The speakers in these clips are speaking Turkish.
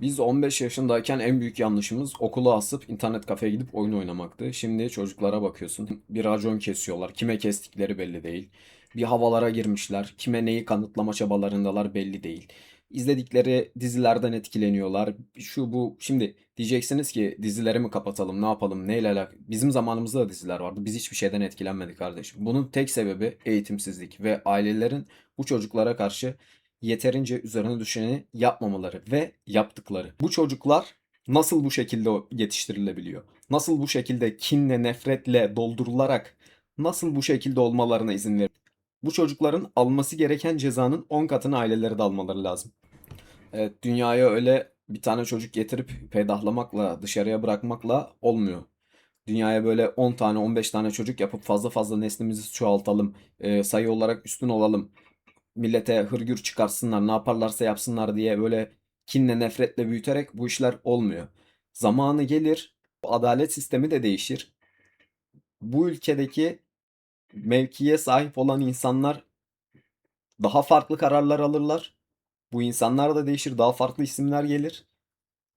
Biz 15 yaşındayken en büyük yanlışımız okulu asıp internet kafeye gidip oyun oynamaktı. Şimdi çocuklara bakıyorsun. Bir racon kesiyorlar. Kime kestikleri belli değil. Bir havalara girmişler. Kime neyi kanıtlama çabalarındalar belli değil. İzledikleri dizilerden etkileniyorlar. Şu bu. Şimdi diyeceksiniz ki dizileri mi kapatalım, ne yapalım, neyle alakalı? Bizim zamanımızda da diziler vardı. Biz hiçbir şeyden etkilenmedik kardeşim. Bunun tek sebebi eğitimsizlik ve ailelerin bu çocuklara karşı yeterince üzerine düşeni yapmamaları ve yaptıkları. Bu çocuklar nasıl bu şekilde yetiştirilebiliyor? Nasıl bu şekilde kinle, nefretle doldurularak nasıl bu şekilde olmalarına izin verir? Bu çocukların alması gereken cezanın 10 katını aileleri de almaları lazım. Evet, dünyaya öyle bir tane çocuk getirip peydahlamakla, dışarıya bırakmakla olmuyor. Dünyaya böyle 10 tane, 15 tane çocuk yapıp fazla fazla neslimizi çoğaltalım, sayı olarak üstün olalım, millete hırgür çıkarsınlar, ne yaparlarsa yapsınlar diye böyle kinle, nefretle büyüterek bu işler olmuyor. Zamanı gelir, adalet sistemi de değişir. Bu ülkedeki mevkiye sahip olan insanlar daha farklı kararlar alırlar. Bu insanlar da değişir, daha farklı isimler gelir.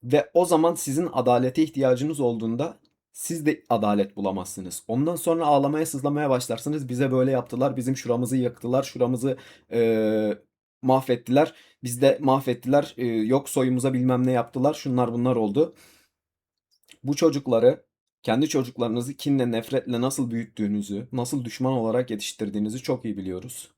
Ve o zaman sizin adalete ihtiyacınız olduğunda siz de adalet bulamazsınız. Ondan sonra ağlamaya sızlamaya başlarsınız. Bize böyle yaptılar, bizim şuramızı yaktılar, şuramızı eee, mahvettiler. Biz de mahvettiler, eee, yok soyumuza bilmem ne yaptılar, şunlar bunlar oldu. Bu çocukları, kendi çocuklarınızı kinle, nefretle nasıl büyüttüğünüzü, nasıl düşman olarak yetiştirdiğinizi çok iyi biliyoruz.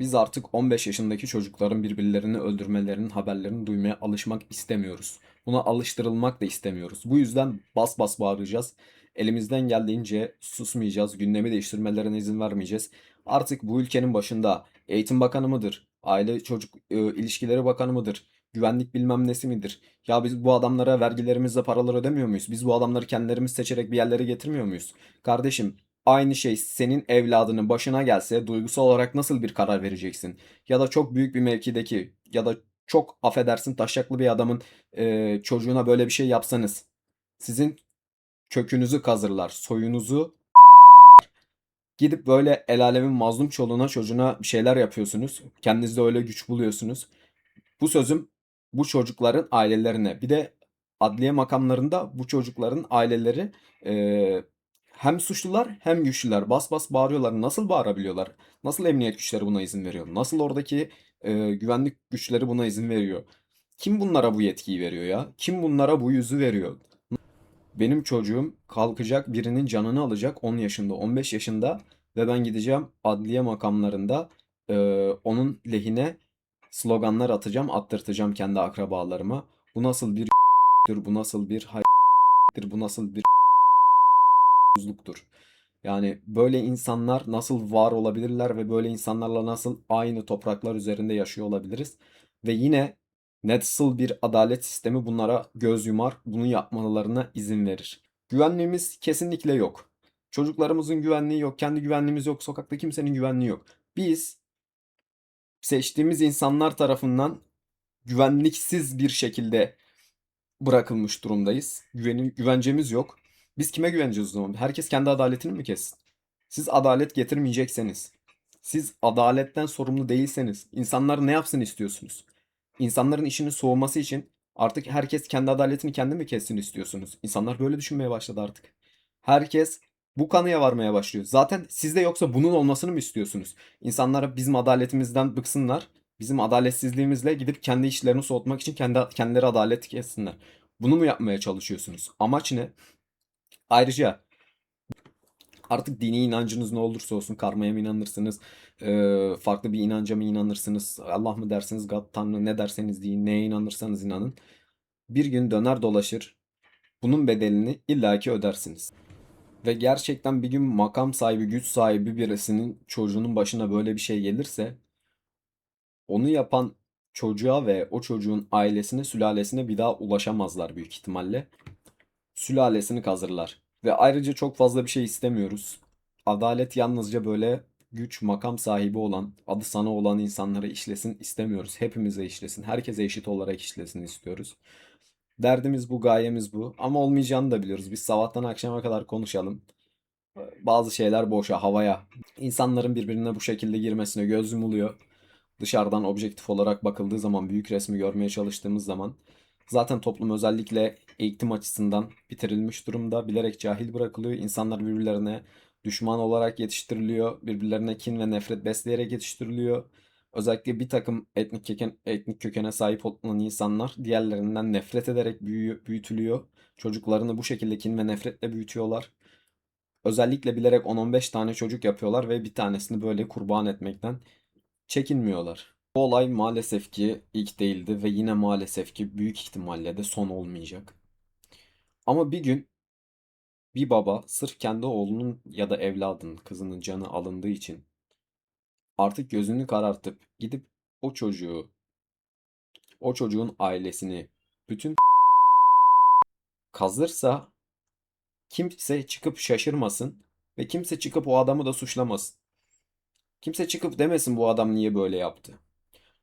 Biz artık 15 yaşındaki çocukların birbirlerini öldürmelerinin haberlerini duymaya alışmak istemiyoruz. Buna alıştırılmak da istemiyoruz. Bu yüzden bas bas bağıracağız. Elimizden geldiğince susmayacağız. Gündemi değiştirmelerine izin vermeyeceğiz. Artık bu ülkenin başında Eğitim Bakanı mıdır? Aile Çocuk e, İlişkileri Bakanı mıdır? Güvenlik bilmem nesi midir? Ya biz bu adamlara vergilerimizle paralar ödemiyor muyuz? Biz bu adamları kendilerimiz seçerek bir yerlere getirmiyor muyuz? Kardeşim Aynı şey senin evladının başına gelse duygusal olarak nasıl bir karar vereceksin? Ya da çok büyük bir mevkideki ya da çok affedersin taşaklı bir adamın e, çocuğuna böyle bir şey yapsanız sizin kökünüzü kazırlar, soyunuzu gidip böyle el alemin mazlum çoluğuna çocuğuna bir şeyler yapıyorsunuz. Kendinizde öyle güç buluyorsunuz. Bu sözüm bu çocukların ailelerine bir de adliye makamlarında bu çocukların aileleri e, hem suçlular hem güçlüler. Bas bas bağırıyorlar. Nasıl bağırabiliyorlar? Nasıl emniyet güçleri buna izin veriyor? Nasıl oradaki e, güvenlik güçleri buna izin veriyor? Kim bunlara bu yetkiyi veriyor ya? Kim bunlara bu yüzü veriyor? Benim çocuğum kalkacak birinin canını alacak 10 yaşında, 15 yaşında ve ben gideceğim adliye makamlarında e, onun lehine sloganlar atacağım, attırtacağım kendi akrabalarıma. Bu nasıl bir bu nasıl bir hayır, bu nasıl bir mutsuzluktur. Yani böyle insanlar nasıl var olabilirler ve böyle insanlarla nasıl aynı topraklar üzerinde yaşıyor olabiliriz? Ve yine nasıl bir adalet sistemi bunlara göz yumar, bunu yapmalarına izin verir. Güvenliğimiz kesinlikle yok. Çocuklarımızın güvenliği yok, kendi güvenliğimiz yok, sokakta kimsenin güvenliği yok. Biz seçtiğimiz insanlar tarafından güvenliksiz bir şekilde bırakılmış durumdayız. Güveni, güvencemiz yok. Biz kime güveneceğiz o zaman? Herkes kendi adaletini mi kessin? Siz adalet getirmeyecekseniz, siz adaletten sorumlu değilseniz, insanlar ne yapsın istiyorsunuz? İnsanların işini soğuması için artık herkes kendi adaletini kendi mi kessin istiyorsunuz? İnsanlar böyle düşünmeye başladı artık. Herkes bu kanıya varmaya başlıyor. Zaten sizde yoksa bunun olmasını mı istiyorsunuz? İnsanlar bizim adaletimizden bıksınlar. Bizim adaletsizliğimizle gidip kendi işlerini soğutmak için kendi kendileri adalet kessinler. Bunu mu yapmaya çalışıyorsunuz? Amaç ne? Ayrıca artık dini inancınız ne olursa olsun karmaya mı inanırsınız, farklı bir inanca mı inanırsınız, Allah mı dersiniz, God, Tanrı ne derseniz deyin, neye inanırsanız inanın. Bir gün döner dolaşır, bunun bedelini illaki ödersiniz. Ve gerçekten bir gün makam sahibi, güç sahibi birisinin çocuğunun başına böyle bir şey gelirse, onu yapan çocuğa ve o çocuğun ailesine, sülalesine bir daha ulaşamazlar büyük ihtimalle. Sülalesini kazırlar. Ve ayrıca çok fazla bir şey istemiyoruz. Adalet yalnızca böyle güç, makam sahibi olan, adı sana olan insanlara işlesin istemiyoruz. Hepimize işlesin. Herkese eşit olarak işlesin istiyoruz. Derdimiz bu, gayemiz bu. Ama olmayacağını da biliyoruz. Biz sabahtan akşama kadar konuşalım. Bazı şeyler boşa, havaya. İnsanların birbirine bu şekilde girmesine göz yumuluyor. Dışarıdan objektif olarak bakıldığı zaman, büyük resmi görmeye çalıştığımız zaman Zaten toplum özellikle eğitim açısından bitirilmiş durumda. Bilerek cahil bırakılıyor. İnsanlar birbirlerine düşman olarak yetiştiriliyor. Birbirlerine kin ve nefret besleyerek yetiştiriliyor. Özellikle bir takım etnik köken, etnik kökene sahip olan insanlar diğerlerinden nefret ederek büyü- büyütülüyor. Çocuklarını bu şekilde kin ve nefretle büyütüyorlar. Özellikle bilerek 10-15 tane çocuk yapıyorlar ve bir tanesini böyle kurban etmekten çekinmiyorlar. Bu olay maalesef ki ilk değildi ve yine maalesef ki büyük ihtimalle de son olmayacak. Ama bir gün bir baba sırf kendi oğlunun ya da evladının, kızının canı alındığı için artık gözünü karartıp gidip o çocuğu, o çocuğun ailesini bütün kazırsa kimse çıkıp şaşırmasın ve kimse çıkıp o adamı da suçlamasın. Kimse çıkıp demesin bu adam niye böyle yaptı.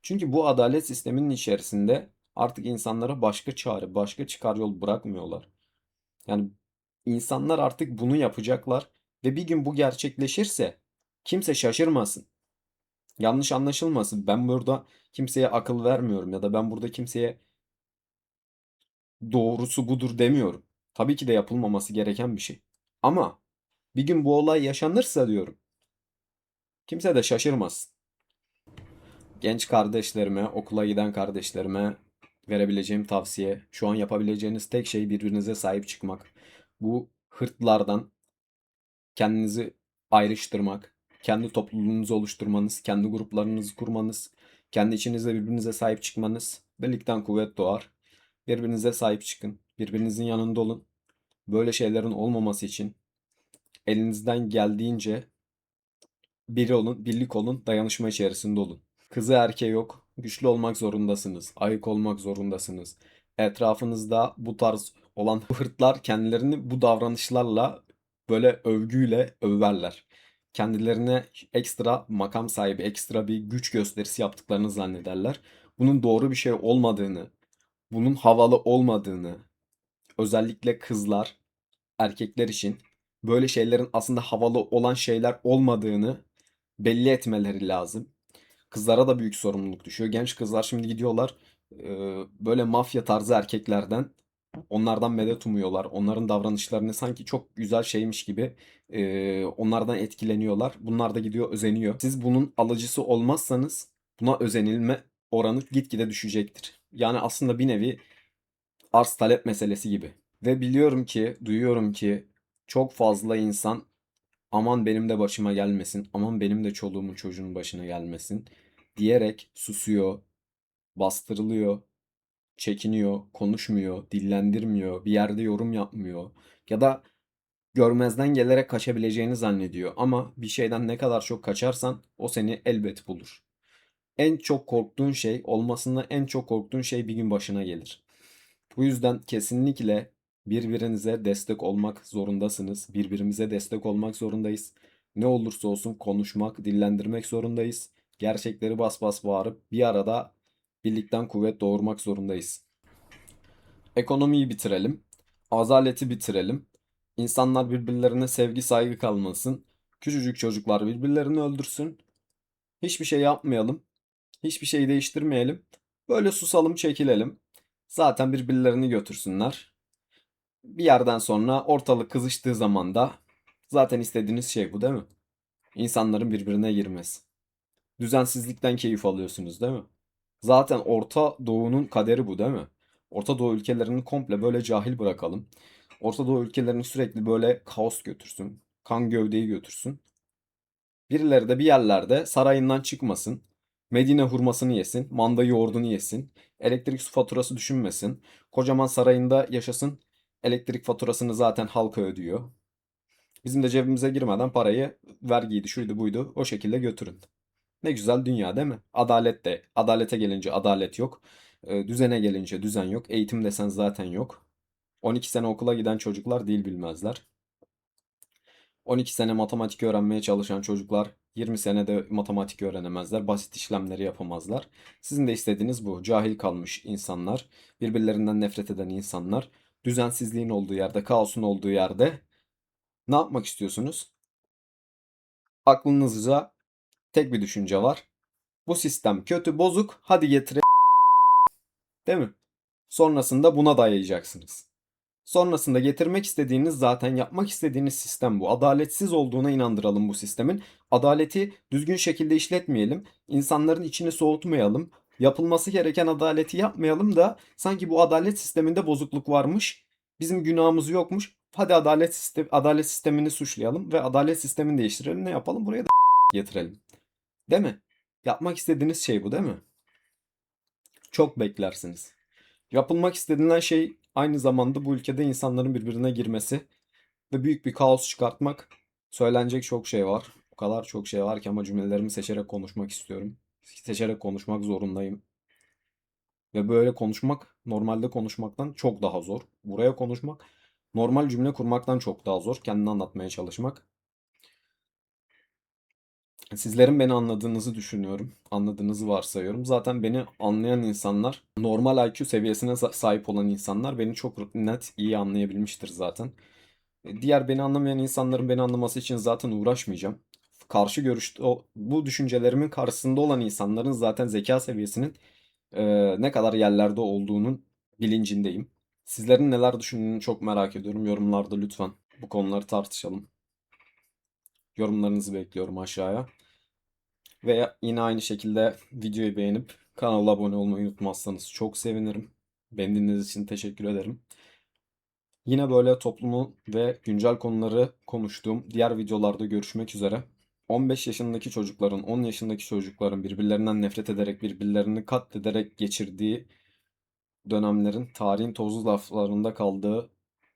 Çünkü bu adalet sisteminin içerisinde artık insanlara başka çare, başka çıkar yol bırakmıyorlar. Yani insanlar artık bunu yapacaklar ve bir gün bu gerçekleşirse kimse şaşırmasın. Yanlış anlaşılmasın. Ben burada kimseye akıl vermiyorum ya da ben burada kimseye doğrusu budur demiyorum. Tabii ki de yapılmaması gereken bir şey. Ama bir gün bu olay yaşanırsa diyorum. Kimse de şaşırmasın. Genç kardeşlerime, okula giden kardeşlerime verebileceğim tavsiye, şu an yapabileceğiniz tek şey birbirinize sahip çıkmak. Bu hırtlardan kendinizi ayrıştırmak, kendi topluluğunuzu oluşturmanız, kendi gruplarınızı kurmanız, kendi içinizde birbirinize sahip çıkmanız, birlikten kuvvet doğar. Birbirinize sahip çıkın, birbirinizin yanında olun. Böyle şeylerin olmaması için elinizden geldiğince biri olun, birlik olun, dayanışma içerisinde olun. Kızı erkeği yok. Güçlü olmak zorundasınız. Ayık olmak zorundasınız. Etrafınızda bu tarz olan hırtlar kendilerini bu davranışlarla böyle övgüyle överler. Kendilerine ekstra makam sahibi, ekstra bir güç gösterisi yaptıklarını zannederler. Bunun doğru bir şey olmadığını, bunun havalı olmadığını, özellikle kızlar, erkekler için böyle şeylerin aslında havalı olan şeyler olmadığını belli etmeleri lazım. Kızlara da büyük sorumluluk düşüyor. Genç kızlar şimdi gidiyorlar böyle mafya tarzı erkeklerden onlardan medet umuyorlar. Onların davranışlarını sanki çok güzel şeymiş gibi onlardan etkileniyorlar. Bunlar da gidiyor özeniyor. Siz bunun alıcısı olmazsanız buna özenilme oranı gitgide düşecektir. Yani aslında bir nevi arz talep meselesi gibi. Ve biliyorum ki, duyuyorum ki çok fazla insan aman benim de başıma gelmesin, aman benim de çoluğumun çocuğun başına gelmesin diyerek susuyor, bastırılıyor, çekiniyor, konuşmuyor, dillendirmiyor, bir yerde yorum yapmıyor ya da görmezden gelerek kaçabileceğini zannediyor. Ama bir şeyden ne kadar çok kaçarsan o seni elbet bulur. En çok korktuğun şey, olmasından en çok korktuğun şey bir gün başına gelir. Bu yüzden kesinlikle birbirinize destek olmak zorundasınız. Birbirimize destek olmak zorundayız. Ne olursa olsun konuşmak, dillendirmek zorundayız. Gerçekleri bas bas bağırıp bir arada birlikten kuvvet doğurmak zorundayız. Ekonomiyi bitirelim. Azaleti bitirelim. İnsanlar birbirlerine sevgi saygı kalmasın. Küçücük çocuklar birbirlerini öldürsün. Hiçbir şey yapmayalım. Hiçbir şey değiştirmeyelim. Böyle susalım çekilelim. Zaten birbirlerini götürsünler. Bir yerden sonra ortalık kızıştığı zaman da zaten istediğiniz şey bu değil mi? İnsanların birbirine girmesi. Düzensizlikten keyif alıyorsunuz değil mi? Zaten Orta Doğu'nun kaderi bu değil mi? Orta Doğu ülkelerini komple böyle cahil bırakalım. Orta Doğu ülkelerini sürekli böyle kaos götürsün. Kan gövdeyi götürsün. Birileri de bir yerlerde sarayından çıkmasın. Medine hurmasını yesin. Manda yoğurdunu yesin. Elektrik su faturası düşünmesin. Kocaman sarayında yaşasın. Elektrik faturasını zaten halka ödüyor. Bizim de cebimize girmeden parayı vergiydi, şuydu buydu o şekilde götürün. Ne güzel dünya değil mi? Adalet de. Adalete gelince adalet yok. Ee, düzene gelince düzen yok. Eğitim desen zaten yok. 12 sene okula giden çocuklar dil bilmezler. 12 sene matematik öğrenmeye çalışan çocuklar 20 senede matematik öğrenemezler. Basit işlemleri yapamazlar. Sizin de istediğiniz bu. Cahil kalmış insanlar, birbirlerinden nefret eden insanlar, düzensizliğin olduğu yerde, kaosun olduğu yerde ne yapmak istiyorsunuz? Aklınızca tek bir düşünce var. Bu sistem kötü, bozuk. Hadi getire. Değil mi? Sonrasında buna dayayacaksınız. Sonrasında getirmek istediğiniz zaten yapmak istediğiniz sistem bu. Adaletsiz olduğuna inandıralım bu sistemin. Adaleti düzgün şekilde işletmeyelim. İnsanların içini soğutmayalım. Yapılması gereken adaleti yapmayalım da sanki bu adalet sisteminde bozukluk varmış. Bizim günahımız yokmuş. Hadi adalet sistemi, adalet sistemini suçlayalım ve adalet sistemini değiştirelim. Ne yapalım? Buraya da getirelim. Değil mi? Yapmak istediğiniz şey bu değil mi? Çok beklersiniz. Yapılmak istenilen şey aynı zamanda bu ülkede insanların birbirine girmesi ve büyük bir kaos çıkartmak. Söylenecek çok şey var. O kadar çok şey var ki ama cümlelerimi seçerek konuşmak istiyorum. Seçerek konuşmak zorundayım. Ve böyle konuşmak normalde konuşmaktan çok daha zor. Buraya konuşmak normal cümle kurmaktan çok daha zor. Kendini anlatmaya çalışmak. Sizlerin beni anladığınızı düşünüyorum. Anladığınızı varsayıyorum. Zaten beni anlayan insanlar, normal IQ seviyesine sa- sahip olan insanlar beni çok net iyi anlayabilmiştir zaten. E, Diğer beni anlamayan insanların beni anlaması için zaten uğraşmayacağım. Karşı görüşte o, bu düşüncelerimin karşısında olan insanların zaten zeka seviyesinin e, ne kadar yerlerde olduğunun bilincindeyim. Sizlerin neler düşündüğünü çok merak ediyorum. Yorumlarda lütfen bu konuları tartışalım. Yorumlarınızı bekliyorum aşağıya. Ve yine aynı şekilde videoyu beğenip kanala abone olmayı unutmazsanız çok sevinirim. Beni dinlediğiniz için teşekkür ederim. Yine böyle toplumu ve güncel konuları konuştuğum diğer videolarda görüşmek üzere. 15 yaşındaki çocukların, 10 yaşındaki çocukların birbirlerinden nefret ederek, birbirlerini katlederek geçirdiği dönemlerin tarihin tozlu laflarında kaldığı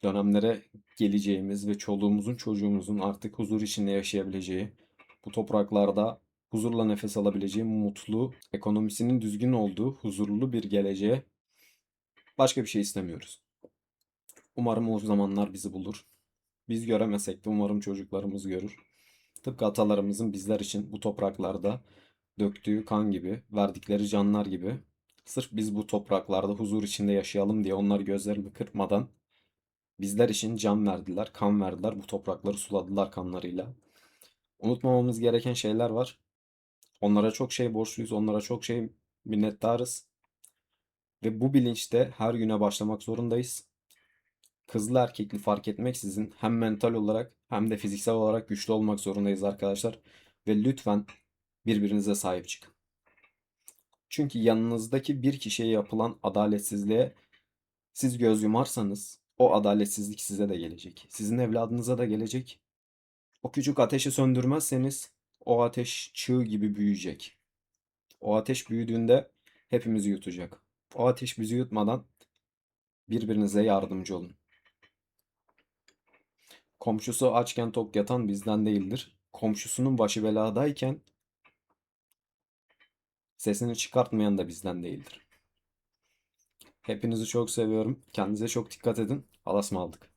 dönemlere geleceğimiz ve çoluğumuzun çocuğumuzun artık huzur içinde yaşayabileceği, bu topraklarda huzurla nefes alabileceği mutlu, ekonomisinin düzgün olduğu huzurlu bir geleceğe başka bir şey istemiyoruz. Umarım o zamanlar bizi bulur. Biz göremesek de umarım çocuklarımız görür. Tıpkı atalarımızın bizler için bu topraklarda döktüğü kan gibi, verdikleri canlar gibi sırf biz bu topraklarda huzur içinde yaşayalım diye onlar gözlerini kırpmadan bizler için can verdiler, kan verdiler, bu toprakları suladılar kanlarıyla. Unutmamamız gereken şeyler var. Onlara çok şey borçluyuz, onlara çok şey minnettarız. Ve bu bilinçte her güne başlamak zorundayız. Kızlı erkekli fark etmeksizin hem mental olarak hem de fiziksel olarak güçlü olmak zorundayız arkadaşlar. Ve lütfen birbirinize sahip çıkın. Çünkü yanınızdaki bir kişiye yapılan adaletsizliğe siz göz yumarsanız o adaletsizlik size de gelecek. Sizin evladınıza da gelecek. O küçük ateşi söndürmezseniz o ateş çığ gibi büyüyecek. O ateş büyüdüğünde hepimizi yutacak. O ateş bizi yutmadan birbirinize yardımcı olun. Komşusu açken tok yatan bizden değildir. Komşusunun başı beladayken sesini çıkartmayan da bizden değildir. Hepinizi çok seviyorum. Kendinize çok dikkat edin. Alas mı aldık?